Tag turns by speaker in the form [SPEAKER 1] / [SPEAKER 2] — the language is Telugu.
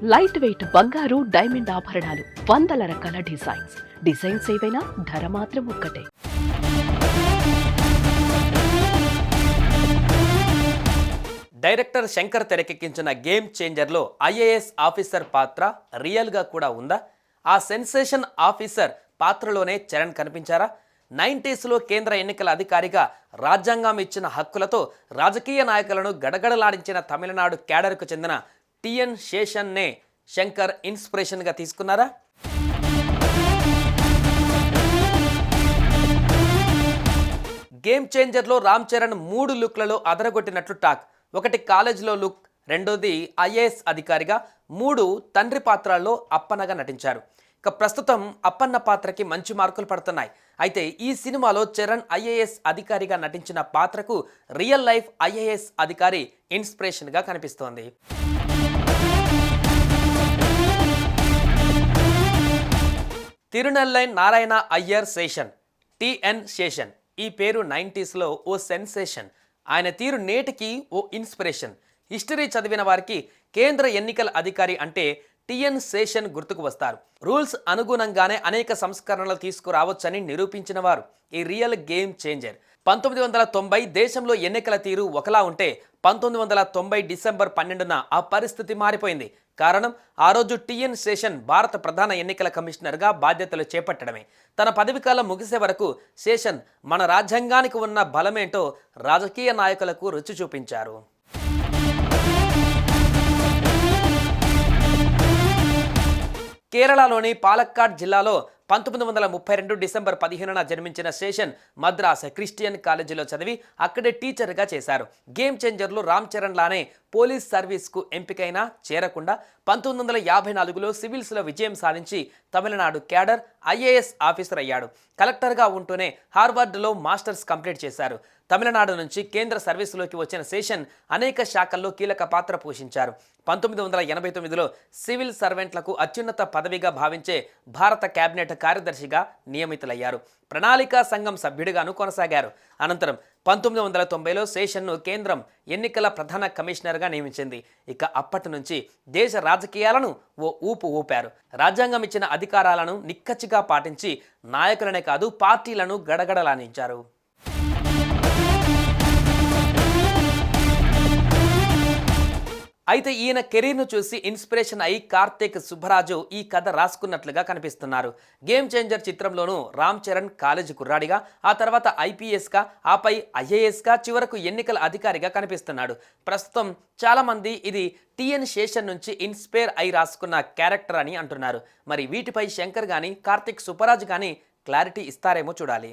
[SPEAKER 1] లైట్ వెయిట్ బంగారు డైమండ్ ఆభరణాలు వందల రకాల డిజైన్స్. డిజైన్స్ ఏవైనా ధర మాత్రం ఒక్కటే.
[SPEAKER 2] డైరెక్టర్ శంకర్ తెరకెక్కించిన గేమ్ చేంజర్లో ఐఏఎస్ ఆఫీసర్ పాత్ర రియల్గా కూడా ఉందా? ఆ సెన్సేషన్ ఆఫీసర్ పాత్రలోనే చరణ్ కనిపించారా? నైంటీస్లో కేంద్ర ఎన్నికల అధికారిగా రాజ్యాంగం ఇచ్చిన హక్కులతో రాజకీయ నాయకులను గడగడలాడించిన తమిళనాడు క్యాడర్కు చెందిన టిఎన్ శేషన్నే శంకర్ ఇన్స్పిరేషన్గా తీసుకున్నారా? గేమ్ చేంజర్లో రామ్ చరణ్ మూడు లుక్లలో అదరగొట్టినట్లు టాక్. ఒకటి కాలేజ్లో లుక్ రెండోది ఐఏఎస్ అధికారిగా మూడు తండ్రి పాత్రల్లో అప్పన్నగా నటించారు. ఇక ప్రస్తుతం అప్పన్న పాత్రకి మంచి మార్కులు పడుతున్నాయి. అయితే ఈ సినిమాలో చరణ్ ఐఏఎస్ అధికారిగా నటించిన పాత్రకు రియల్ లైఫ్ ఐఏఎస్ అధికారి ఇన్స్పిరేషన్గా కనిపిస్తోంది. తిరునెల్లై నారాయణ అయ్యర్ శేషన్ టిఎన్ శేషన్ ఈ పేరు నైంటీస్లో ఓ సెన్సేషన్. ఆయన తీరు నేటికి ఓ ఇన్స్పిరేషన్. హిస్టరీ చదివిన వారికి కేంద్ర ఎన్నికల అధికారి అంటే టిఎన్ శేషన్ గుర్తుకు వస్తారు. రూల్స్ అనుగుణంగానే అనేక సంస్కరణలు తీసుకురావచ్చని నిరూపించిన వారు. ఈ రియల్ గేమ్ చేంజర్. పంతొమ్మిది వందల తొంభై దేశంలో ఎన్నికల తీరు ఒకలా ఉంటే పంతొమ్మిది వందల తొంభై డిసెంబర్ పన్నెండున ఆ పరిస్థితి మారిపోయింది. కారణం ఆ రోజు టిఎన్ శేషన్ భారత ప్రధాన ఎన్నికల కమిషనర్గా బాధ్యతలు చేపట్టడమే. తన పదవికాలం ముగిసే వరకు శేషన్ మన రాజ్యాంగానికి ఉన్న బలమేంటో రాజకీయ నాయకులకు రుచి చూపించారు. కేరళలోని పాలక్కాడ్ జిల్లాలో పంతొమ్మిది వందల ముప్పై రెండు డిసెంబర్ పదిహేనున జన్మించిన శేషన్ మద్రాస్ క్రిస్టియన్ కాలేజీలో చదివి అక్కడే టీచర్గా చేశారు. గేమ్ చేంజర్లు రామ్ చరణ్ లానే పోలీస్ సర్వీస్కు ఎంపికైనా చేరకుండా పంతొమ్మిది వందల యాభై నాలుగులో సివిల్స్లో విజయం సాధించి తమిళనాడు క్యాడర్ ఐఏఎస్ ఆఫీసర్ అయ్యాడు. కలెక్టర్గా ఉంటూనే హార్వర్డ్లో మాస్టర్స్ కంప్లీట్ చేశారు. తమిళనాడు నుంచి కేంద్ర సర్వీసులోకి వచ్చిన శేషన్ అనేక శాఖల్లో కీలక పాత్ర పోషించారు. పంతొమ్మిది వందల ఎనభై తొమ్మిదిలో సివిల్ సర్వెంట్లకు అత్యున్నత పదవిగా భావించే భారత కేబినెట్ కార్యదర్శిగా నియమితులయ్యారు. ప్రణాళికా సంఘం సభ్యుడిగాను కొనసాగారు. అనంతరం పంతొమ్మిది వందల తొంభైలో శేషన్ను కేంద్రం ఎన్నికల ప్రధాన కమిషనర్గా నియమించింది. ఇక అప్పటి నుంచి దేశ రాజకీయాలను ఓ ఊపు ఊపారు. రాజ్యాంగం ఇచ్చిన అధికారాలను నిక్కచ్చిగా పాటించి నాయకులనే కాదు పార్టీలను గడగడలానించారు అయితే ఈయన కెరీర్ను చూసి ఇన్స్పిరేషన్ అయి కార్తీక్ సుబ్బరాజు ఈ కథ రాసుకున్నట్లుగా కనిపిస్తున్నారు. గేమ్ చేంజర్ చిత్రంలోనూ రామ్ చరణ్ కాలేజీ కుర్రాడిగా ఆ తర్వాత ఐపీఎస్గా ఆపై ఐఏఎస్గా చివరకు ఎన్నికల అధికారిగా కనిపిస్తున్నాడు. ప్రస్తుతం చాలామంది ఇది టిఎన్ శేషన్ నుంచి ఇన్స్పైర్ అయి రాసుకున్న క్యారెక్టర్ అని అంటున్నారు. మరి వీటిపై శంకర్ కానీ కార్తీక్ సుబ్బరాజు కానీ క్లారిటీ ఇస్తారేమో చూడాలి.